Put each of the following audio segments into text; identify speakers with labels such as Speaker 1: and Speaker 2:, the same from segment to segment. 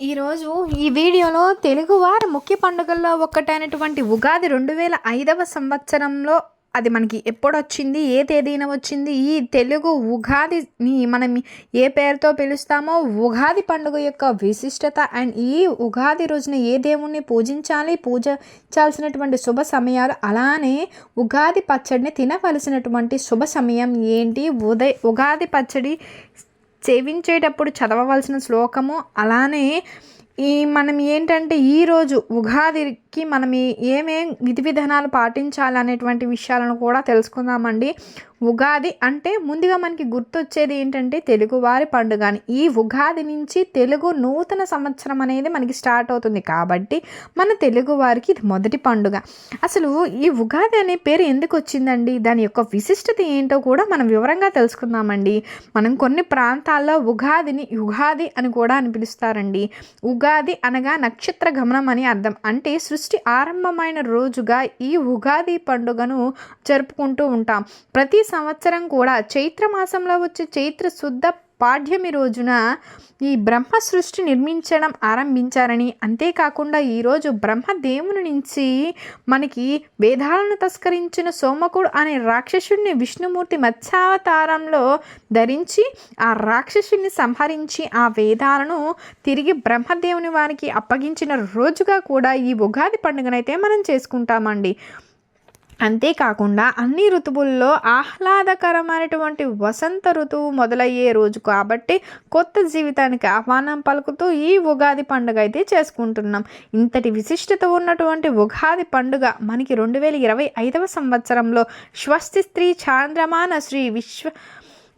Speaker 1: ఈరోజు ఈ వీడియోలో తెలుగువారి ముఖ్య పండుగల్లో ఒకటైనటువంటి ఉగాది రెండు వేల ఐదవ సంవత్సరంలో అది మనకి ఎప్పుడు వచ్చింది ఏ తేదీన వచ్చింది? ఈ తెలుగు ఉగాదిని మనం ఏ పేరుతో పిలుస్తామో ఉగాది పండుగ యొక్క విశిష్టత అండ్ ఈ ఉగాది రోజున ఏ దేవుణ్ణి పూజించాలి పూజించాల్సినటువంటి శుభ సమయాలు అలానే ఉగాది పచ్చడిని తినవలసినటువంటి శుభ సమయం ఏంటి? ఉదయ ఉగాది పచ్చడి సేవించేటప్పుడు చదవవలసిన శ్లోకము. అలానే ఈ మనం ఏంటంటే ఈరోజు ఉగాదికి మనం ఏమేం విధి విధానాలు పాటించాలనేటువంటి విషయాలను కూడా తెలుసుకుందామండి. ఉగాది అంటే ముందుగా మనకి గుర్తొచ్చేది ఏంటంటే తెలుగువారి పండుగ అని. ఈ ఉగాది నుంచి తెలుగు నూతన సంవత్సరం అనేది మనకి స్టార్ట్ అవుతుంది కాబట్టి మన తెలుగు వారికి ఇది మొదటి పండుగ. అసలు ఈ ఉగాది అనే పేరు ఎందుకు వచ్చిందండి? దాని యొక్క విశిష్టత ఏంటో కూడా మనం వివరంగా తెలుసుకుందామండి. మనం కొన్ని ప్రాంతాల్లో ఉగాదిని యుగాది అని కూడా అని పిలుస్తారండి. ఉగాది అనగా నక్షత్ర గమనం అని అర్థం. అంటే సృష్టి ఆరంభమైన రోజుగా ఈ ఉగాది పండుగను జరుపుకుంటూ ఉంటాం. ప్రతి సంవత్సరం కూడా చైత్ర మాసంలో వచ్చే చైత్ర శుద్ధ పాఠ్యమి రోజున ఈ బ్రహ్మ సృష్టి నిర్మించడం ఆరంభించారని అంతేకాకుండా ఈరోజు బ్రహ్మదేవుని నుంచి మనకి వేదాలను తస్కరించిన సోమకుడు అనే రాక్షసుడిని విష్ణుమూర్తి మత్స్యావతారంలో ధరించి ఆ రాక్షసుడిని సంహరించి ఆ వేదాలను తిరిగి బ్రహ్మదేవుని వారికి అప్పగించిన రోజుగా కూడా ఈ ఉగాది పండుగనైతే మనం చేసుకుంటామండి. అంతేకాకుండా అన్ని ఋతువుల్లో ఆహ్లాదకరమైనటువంటి వసంత ఋతువు మొదలయ్యే రోజు కాబట్టి కొత్త జీవితానికి ఆహ్వానం పలుకుతూ ఈ ఉగాది పండుగ అయితే చేసుకుంటున్నాం. ఇంతటి విశిష్టత ఉన్నటువంటి ఉగాది పండుగ మనకి రెండు వేల ఇరవై ఐదవ సంవత్సరంలో స్వస్తి స్త్రీ చాంద్రమాన శ్రీ విశ్వ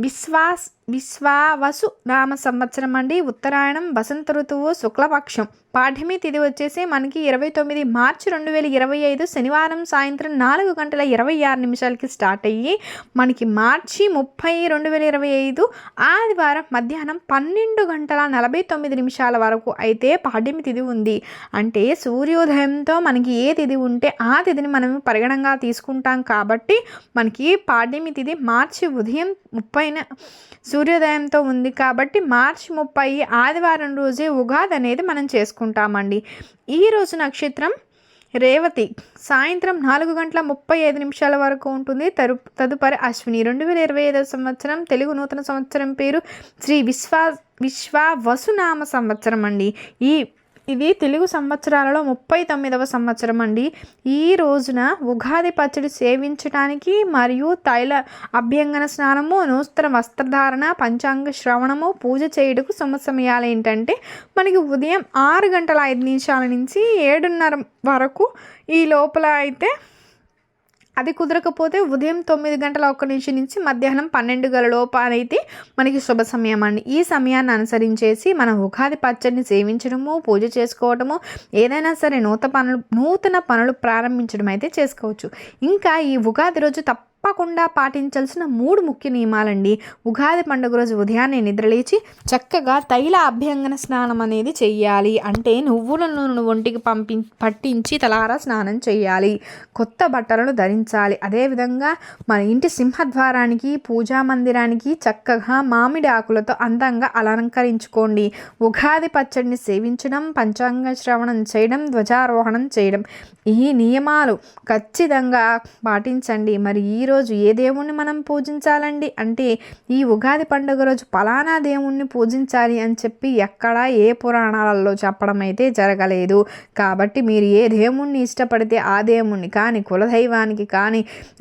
Speaker 1: విశ్వాస్ విశ్వావసు నామ సంవత్సరం అండి. ఉత్తరాయణం వసంత ఋతువు శుక్లపక్షం. పాఠ్యమి తిథి వచ్చేసి మనకి ఇరవై తొమ్మిది మార్చి రెండు వేల ఇరవై ఐదు శనివారం సాయంత్రం నాలుగు గంటల ఇరవై ఆరు నిమిషాలకి స్టార్ట్ అయ్యి మనకి మార్చి ముప్పై రెండు వేల ఇరవై ఐదు ఆదివారం మధ్యాహ్నం పన్నెండు గంటల నలభై తొమ్మిది నిమిషాల వరకు అయితే పాఠ్యమి తిథి ఉంది. అంటే సూర్యోదయంతో మనకి ఏ తిథి ఉంటే ఆ తిథిని మనం పరిగణంగా తీసుకుంటాం కాబట్టి మనకి పాఠ్యమి తిది మార్చి ఉదయం ముప్పైన సూర్యోదయంతో ఉంది కాబట్టి మార్చి ముప్పై ఆదివారం రోజే ఉగాది అనేది మనం చేసుకుంటామండి. ఈ రోజు నక్షత్రం రేవతి. సాయంత్రం నాలుగు గంటల ముప్పై ఐదు నిమిషాల వరకు ఉంటుంది. తరు తదుపరి అశ్విని. రెండు వేల ఇరవై ఐదవ సంవత్సరం తెలుగు నూతన సంవత్సరం పేరు శ్రీ విశ్వా వసునామ సంవత్సరం అండి. ఈ ఇది తెలుగు సంవత్సరాలలో ముప్పై తొమ్మిదవ సంవత్సరం అండి. ఈ రోజున ఉగాది పచ్చడి సేవించడానికి మరియు తైల అభ్యంగన స్నానము నూతన వస్త్రధారణ పంచాంగ శ్రవణము పూజ చేయుటకు శుభ సమయాలు ఏంటంటే మనకి ఉదయం ఆరు గంటల ఐదు నిమిషాల నుంచి ఏడున్నర వరకు ఈ లోపల అయితే అది కుదరకపోతే ఉదయం తొమ్మిది గంటల ఒక్క నిమిషం నుంచి మధ్యాహ్నం పన్నెండు గల లోపానైతే మనకి శుభ సమయం అండి. ఈ సమయాన్ని అనుసరించేసి మనం ఉగాది పచ్చడిని సేవించడము పూజ చేసుకోవడము ఏదైనా సరే నూతన పనులు నూతన పనులు ప్రారంభించడం అయితే చేసుకోవచ్చు. ఇంకా ఈ ఉగాది రోజు తప్ప తప్పకుండా పాటించాల్సిన మూడు ముఖ్య నియమాలండి. ఉగాది పండుగ రోజు ఉదయాన్నే నిద్రలేచి చక్కగా తైల అభ్యంగన స్నానం అనేది చెయ్యాలి. అంటే నువ్వుల నూనెను ఒంటికి పంపి పట్టించి తలారా స్నానం చేయాలి కొత్త బట్టలను ధరించాలి. అదేవిధంగా మన ఇంటి సింహద్వారానికి పూజా మందిరానికి చక్కగా మామిడి ఆకులతో అందంగా అలంకరించుకోండి. ఉగాది పచ్చడిని సేవించడం పంచాంగ శ్రవణం చేయడం ధ్వజారోహణం చేయడం ఈ నియమాలు ఖచ్చితంగా పాటించండి. మరి ఈరోజు ఏ దేవుణ్ణి మనం పూజించాలండి? అంటే ఈ ఉగాది పండుగ రోజు ఫలానా దేవుణ్ణి పూజించాలి అని చెప్పి ఎక్కడా ఏ పురాణాలలో చెప్పడం అయితే జరగలేదు. కాబట్టి మీరు ఏ దేవుణ్ణి ఇష్టపడితే ఆ దేవుణ్ణి కానీ కులదైవానికి కానీ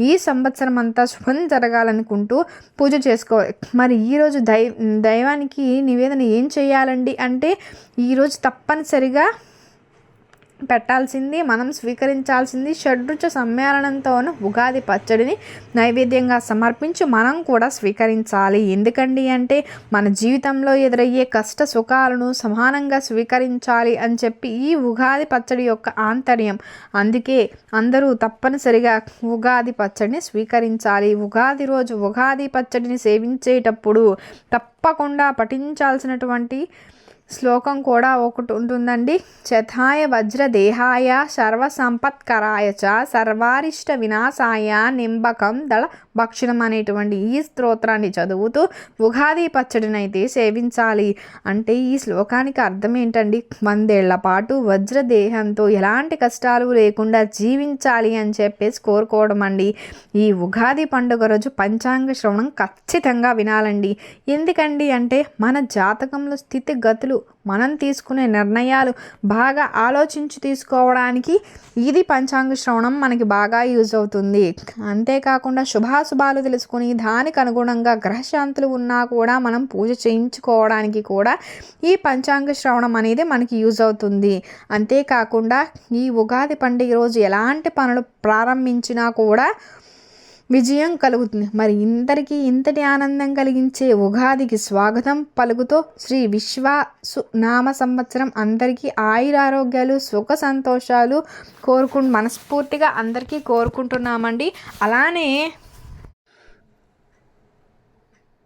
Speaker 1: ఈ సంవత్సరం అంతా శుభం జరగాలనుకుంటూ పూజ చేసుకోవాలి. మరి ఈరోజు దై దైవానికి నివేదన ఏం చేయాలండి? అంటే ఈరోజు తప్పనిసరిగా పెట్టాల్సింది మనం స్వీకరించాల్సింది షడ్రుచ సమ్మేళనంతోను ఉగాది పచ్చడిని నైవేద్యంగా సమర్పించి మనం కూడా స్వీకరించాలి. ఎందుకండి అంటే మన జీవితంలో ఎదురయ్యే కష్ట సుఖాలను సమానంగా స్వీకరించాలి అని చెప్పి ఈ ఉగాది పచ్చడి యొక్క ఆంతర్యం. అందుకే అందరూ తప్పనిసరిగా ఉగాది పచ్చడిని స్వీకరించాలి. ఉగాది రోజు ఉగాది పచ్చడిని సేవించేటప్పుడు తప్పకుండా పఠించాల్సినటువంటి శ్లోకం కూడా ఒకటి ఉంటుందండి. చథాయ వజ్రదేహాయ సర్వసంపత్కరాయ చ సర్వారిష్ట వినాశాయ నింబకం దళ భక్షణం అనేటువంటి ఈ స్తోత్రాన్ని చదువుతూ ఉగాది పచ్చడినైతే సేవించాలి. అంటే ఈ శ్లోకానికి అర్థం ఏంటండి? వందేళ్ళ పాటు వజ్రదేహంతో ఎలాంటి కష్టాలు లేకుండా జీవించాలి అని చెప్పేసి కోరుకోవడం అండి. ఈ ఉగాది పండుగ రోజు పంచాంగ శ్రవణం ఖచ్చితంగా వినాలండి. ఎందుకండి అంటే మన జాతకంలో స్థితిగతులు మనం తీసుకునే నిర్ణయాలు బాగా ఆలోచించి తీసుకోవడానికి ఇది పంచాంగ శ్రవణం మనకి బాగా యూజ్ అవుతుంది. అంతేకాకుండా శుభాశుభాలు తెలుసుకుని దానికి అనుగుణంగా గ్రహశాంతులు ఉన్నా కూడా మనం పూజ చేయించుకోవడానికి కూడా ఈ పంచాంగ శ్రవణం అనేది మనకి యూజ్ అవుతుంది. అంతేకాకుండా ఈ ఉగాది పండుగ రోజు ఎలాంటి పనులు ప్రారంభించినా కూడా విజయం కలుగుతుంది. మరి ఇందరికీ ఇంతటి ఆనందం కలిగించే ఉగాదికి స్వాగతం పలుకుతో శ్రీ విశ్వాసు నామ సంవత్సరం అందరికీ ఆయురారోగ్యాలు సుఖ సంతోషాలు కోరుకు మనస్ఫూర్తిగా అందరికీ కోరుకుంటున్నామండి. అలానే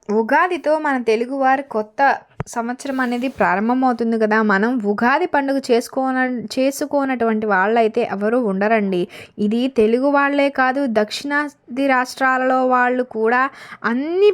Speaker 1: ఉగాదితో మన తెలుగువారి కొత్త సంవత్సరం అనేది ప్రారంభమవుతుంది కదా. మనం ఉగాది పండుగ చేసుకోన చేసుకోనటువంటి వాళ్ళైతే ఎవరు ఉండరండి. ఇది తెలుగు వాళ్ళే కాదు దక్షిణాది రాష్ట్రాలలో వాళ్ళు కూడా అన్ని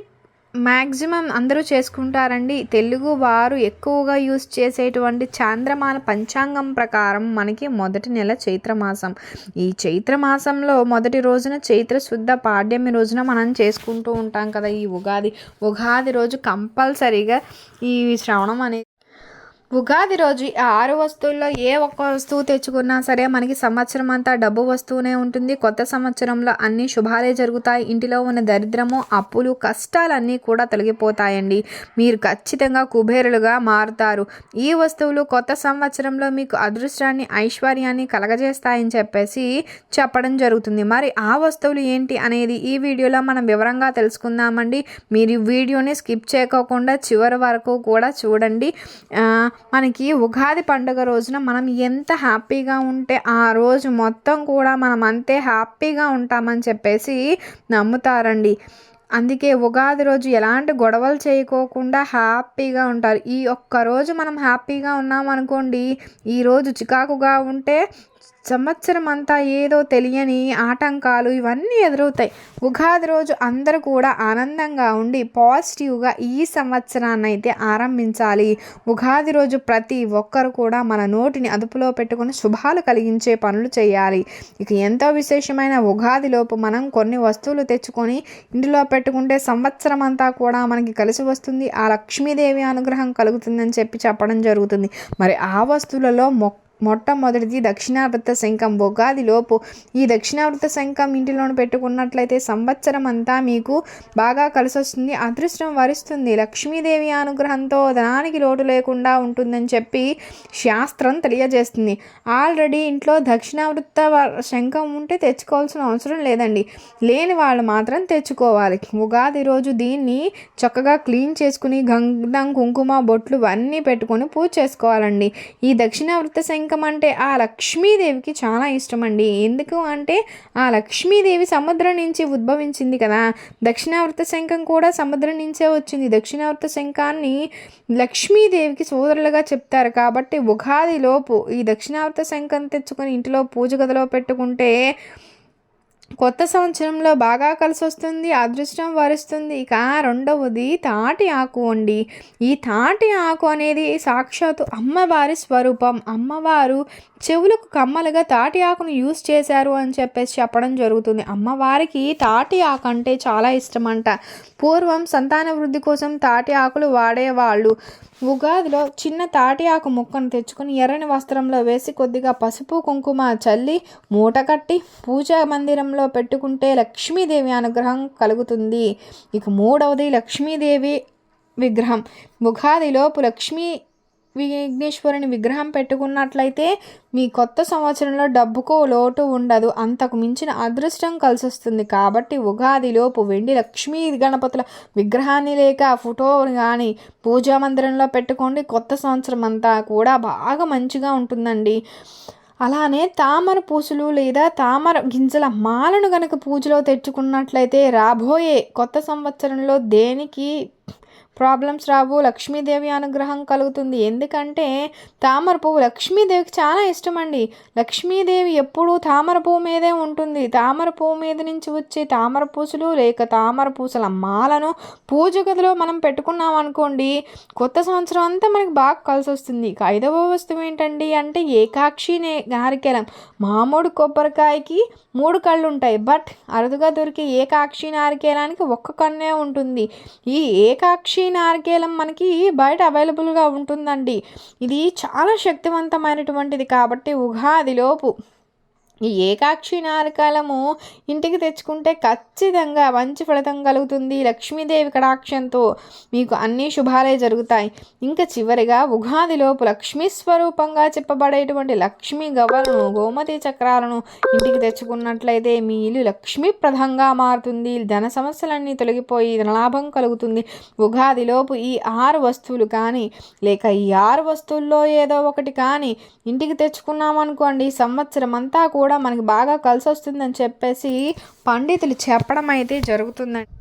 Speaker 1: మ్యాక్సిమం అందరూ చేసుకుంటారండి. తెలుగు వారు ఎక్కువగా యూస్ చేసేటువంటి చాంద్రమాన పంచాంగం ప్రకారం మనకి మొదటి నెల చైత్రమాసం. ఈ చైత్రమాసంలో మొదటి రోజున చైత్ర శుద్ధ పాడ్యమి రోజున మనం చేసుకుంటూ ఉంటాం కదా ఈ ఉగాది. ఉగాది రోజు కంపల్సరీగా ఈ శ్రవణం అనేది ఉగాది రోజు ఆ ఆరు వస్తువుల్లో ఏ ఒక్క వస్తువు తెచ్చుకున్నా సరే మనకి సంవత్సరం అంతా డబ్బు వస్తువునే ఉంటుంది. కొత్త సంవత్సరంలో అన్ని శుభాలే జరుగుతాయి. ఇంటిలో ఉన్న దరిద్రము అప్పులు కష్టాలన్నీ కూడా తొలగిపోతాయండి. మీరు ఖచ్చితంగా కుబేరులుగా మారుతారు. ఈ వస్తువులు కొత్త సంవత్సరంలో మీకు అదృష్టాన్ని ఐశ్వర్యాన్ని కలగజేస్తాయని చెప్పేసి చెప్పడం జరుగుతుంది. మరి ఆ వస్తువులు ఏంటి అనేది ఈ వీడియోలో మనం వివరంగా తెలుసుకుందామండి. మీరు వీడియోని స్కిప్ చేయకోకుండా చివరి వరకు కూడా చూడండి. మనకి ఉగాది పండుగ రోజున మనం ఎంత హ్యాపీగా ఉంటే ఆ రోజు మొత్తం కూడా మనం అంతే హ్యాపీగా ఉంటామని చెప్పేసి నమ్ముతారండి. అందుకే ఉగాది రోజు ఎలాంటి గొడవలు చేయకోకుండా హ్యాపీగా ఉంటారు. ఈ ఒక్క రోజు మనం హ్యాపీగా ఉన్నామనుకోండి ఈరోజు చికాకుగా ఉంటే సంవత్సరం అంతా ఏదో తెలియని ఆటంకాలు ఇవన్నీ ఎదురవుతాయి. ఉగాది రోజు అందరూ కూడా ఆనందంగా ఉండి పాజిటివ్గా ఈ సంవత్సరాన్ని అయితే ఆరంభించాలి. ఉగాది రోజు ప్రతి ఒక్కరు కూడా మన నోటిని అదుపులో పెట్టుకుని శుభాలు కలిగించే పనులు చేయాలి. ఇక ఎంతో విశేషమైన ఉగాదిలోపు మనం కొన్ని వస్తువులు తెచ్చుకొని ఇంటిలో పెట్టుకుంటే సంవత్సరం అంతా కూడా మనకి కలిసి వస్తుంది. ఆ లక్ష్మీదేవి అనుగ్రహం కలుగుతుందని చెప్పి చెప్పడం జరుగుతుంది. మరి ఆ వస్తువులలో మొక్క మొట్టమొదటిది దక్షిణావృత శంఖం. ఉగాదిలోపు ఈ దక్షిణావృత శంఖం ఇంటిలోను పెట్టుకున్నట్లయితే సంవత్సరం అంతా మీకు బాగా కలిసి వస్తుంది అదృష్టం వరిస్తుంది. లక్ష్మీదేవి అనుగ్రహంతో ధనానికి లోటు లేకుండా ఉంటుందని చెప్పి శాస్త్రం తెలియజేస్తుంది. ఆల్రెడీ ఇంట్లో దక్షిణావృత శంఖం ఉంటే తెచ్చుకోవాల్సిన అవసరం లేదండి. లేని వాళ్ళు మాత్రం తెచ్చుకోవాలి. ఉగాది రోజు దీన్ని చక్కగా క్లీన్ చేసుకుని గంధం కుంకుమ బొట్లు అన్నీ పెట్టుకొని పూజ చేసుకోవాలండి. ఈ దక్షిణావృత శంఖం శంఖం అంటే ఆ లక్ష్మీదేవికి చాలా ఇష్టం అండి ఎందుకు అంటే ఆ లక్ష్మీదేవి సముద్రం నుంచి ఉద్భవించింది కదా. దక్షిణావృత శంఖం కూడా సముద్రం నుంచే వచ్చింది. దక్షిణావృత శంఖాన్ని లక్ష్మీదేవికి సోదరులుగా చెప్తారు. కాబట్టి ఉగాదిలోపు ఈ దక్షిణావృత శంఖం తెచ్చుకొని ఇంటిలో పూజ గదిలో పెట్టుకుంటే కొత్త సంవత్సరంలో బాగా కలిసి వస్తుంది అదృష్టం వరుస్తుంది. ఇక రెండవది తాటి ఆకు అండి. ఈ తాటి ఆకు అనేది సాక్షాత్తు అమ్మవారి స్వరూపం. అమ్మవారు చెవులకు కమ్మలుగా తాటి ఆకును యూస్ చేశారు అని చెప్పేసి చెప్పడం జరుగుతుంది. అమ్మవారికి తాటి ఆకు అంటే చాలా ఇష్టం అంట పూర్వం సంతాన వృద్ధి కోసం తాటి ఆకులు వాడేవాళ్ళు. ఉగాదిలో చిన్న తాటి ఆకు ముక్కను తెచ్చుకొని ఎర్రని వస్త్రంలో వేసి కొద్దిగా పసుపు కుంకుమ చల్లి మూట కట్టి పూజా మందిరంలో పెట్టుకుంటే లక్ష్మీదేవి అనుగ్రహం కలుగుతుంది. ఇక మూడవది లక్ష్మీదేవి విగ్రహం. ఉగాదిలోపు లక్ష్మీ విఘ్నేశ్వరుని విగ్రహం పెట్టుకున్నట్లయితే మీ కొత్త సంవత్సరంలో డబ్బుకు లోటు ఉండదు. అంతకు మించిన అదృష్టం కలిసి వస్తుంది కాబట్టి ఉగాదిలోపు వెండి లక్ష్మీ గణపతుల విగ్రహాన్ని లేక ఫోటో కానీ పూజా మందిరంలో పెట్టుకోండి. కొత్త సంవత్సరం అంతా కూడా బాగా మంచిగా ఉంటుందండి. అలానే తామర పూసులు లేదా తామర గింజల మాలను గనక పూజలో తెచ్చుకున్నట్లయితే రాబోయే కొత్త సంవత్సరంలో దేనికి ప్రాబ్లమ్స్ రావు లక్ష్మీదేవి అనుగ్రహం కలుగుతుంది. ఎందుకంటే తామర పువ్వు లక్ష్మీదేవికి చాలా ఇష్టం అండి లక్ష్మీదేవి ఎప్పుడూ తామర పువ్వు మీదే ఉంటుంది. తామర పువ్వు మీద నుంచి వచ్చే తామర పూసలు లేక తామర పూసల మాలను పూజ గదిలో మనం పెట్టుకున్నాం అనుకోండి కొత్త సంవత్సరం అంతా మనకి బాగా కలిసి వస్తుంది. ఐదవ వస్తువు ఏంటండి అంటే ఏకాక్షి నే నారికేలం. మామూడు కొబ్బరికాయకి మూడు కళ్ళు ఉంటాయి బట్ అరుదుగా దొరికే ఏకాక్షి నారికేలానికి ఒక్క కన్నే ఉంటుంది. ఈ ఏ ఏకాక్షి నారికేలం మనకి బయట అవైలబుల్గా ఉంటుందండి. ఇది చాలా శక్తివంతమైనటువంటిది కాబట్టి ఉగాదిలోపు ఈ ఏకాక్షి నారకాలము ఇంటికి తెచ్చుకుంటే ఖచ్చితంగా మంచి ఫలితం కలుగుతుంది లక్ష్మీదేవి కటాక్షంతో. మీకు అన్ని శుభాలే జరుగుతాయి. ఇంకా చివరిగా ఉగాదిలోపు లక్ష్మీ స్వరూపంగా చెప్పబడేటువంటి లక్ష్మీ గవ్వలను గోమతి చక్రాలను ఇంటికి తెచ్చుకున్నట్లయితే మీ ఇల్లు లక్ష్మీప్రదంగా మారుతుంది. ధన సమస్యలన్నీ తొలగిపోయి ధనలాభం కలుగుతుంది. ఉగాదిలోపు ఈ ఆరు వస్తువులు కానీ లేక ఈ ఆరు వస్తువుల్లో ఏదో ఒకటి కానీ ఇంటికి తెచ్చుకున్నామనుకోండి సంవత్సరం అంతా కూడా మనకి బాగా కలిసి వస్తుందని చెప్పేసి పండితులు చెప్పడం అయితే జరుగుతుందండి.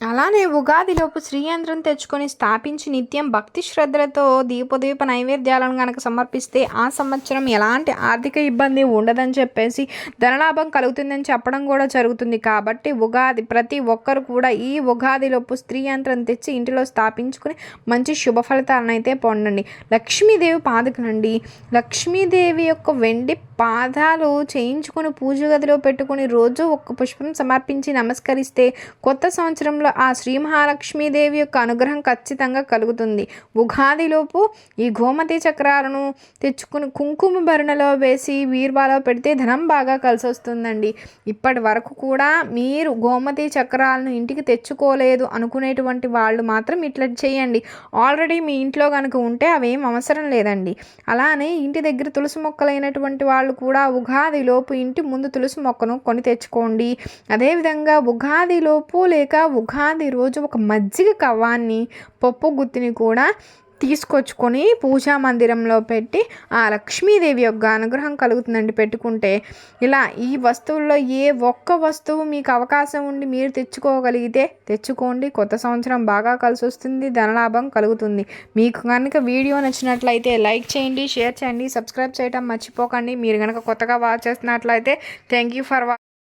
Speaker 1: అలానే ఉగాదిలోపు శ్రీయంత్రం తెచ్చుకొని స్థాపించి నిత్యం భక్తి శ్రద్ధలతో దీపదీప నైవేద్యాలను కనుక సమర్పిస్తే ఆ సంవత్సరం ఎలాంటి ఆర్థిక ఇబ్బంది ఉండదని చెప్పేసి ధనలాభం కలుగుతుందని చెప్పడం కూడా జరుగుతుంది. కాబట్టి ఉగాది ప్రతి ఒక్కరు కూడా ఈ ఉగాదిలోపు స్త్రీ యంత్రం తెచ్చి ఇంటిలో స్థాపించుకుని మంచి శుభ ఫలితాలను అయితే పొందండి. లక్ష్మీదేవి పాదుకనండి. లక్ష్మీదేవి యొక్క వెండి పాదాలు చేయించుకొని పూజ గదిలో పెట్టుకుని రోజు ఒక్క పుష్పం సమర్పించి నమస్కరిస్తే కొత్త సంవత్సరంలో ఆ శ్రీ మహాలక్ష్మీదేవి యొక్క అనుగ్రహం ఖచ్చితంగా కలుగుతుంది. ఉగాదిలోపు ఈ గోమతి చక్రాలను తెచ్చుకుని కుంకుమ భరణలో వేసి వీర్వాలో పెడితే ధనం బాగా కలిసి వస్తుందండి ఇప్పటి వరకు కూడా మీరు గోమతి చక్రాలను ఇంటికి తెచ్చుకోలేదు అనుకునేటువంటి వాళ్ళు మాత్రం ఇట్లా చేయండి. ఆల్రెడీ మీ ఇంట్లో కనుక ఉంటే అవేం అవసరం లేదండి. అలానే ఇంటి దగ్గర తులసి మొక్కలైనటువంటి వాళ్ళు కూడా ఉగాదిలోపు ఇంటి ముందు తులసి మొక్కను కొని తెచ్చుకోండి. అదేవిధంగా ఉగాదిలోపు లేక ఉగా ఉగాది రోజు ఒక మజ్జిగ కవ్వాన్ని పప్పు గుత్తిని కూడా తీసుకొచ్చుకొని పూజా మందిరంలో పెట్టి ఆ లక్ష్మీదేవి యొక్క అనుగ్రహం కలుగుతుందండి పెట్టుకుంటే. ఇలా ఈ వస్తువుల్లో ఏ ఒక్క వస్తువు మీకు అవకాశం ఉండి మీరు తెచ్చుకోగలిగితే తెచ్చుకోండి. కొత్త సంవత్సరం బాగా కలిసి వస్తుంది ధనలాభం కలుగుతుంది. మీకు కనుక వీడియో నచ్చినట్లయితే లైక్ చేయండి షేర్ చేయండి సబ్స్క్రైబ్ చేయడం మర్చిపోకండి. మీరు కనుక కొత్తగా వాచ్ చేస్తున్నట్లయితే థ్యాంక్ యూ ఫర్ వా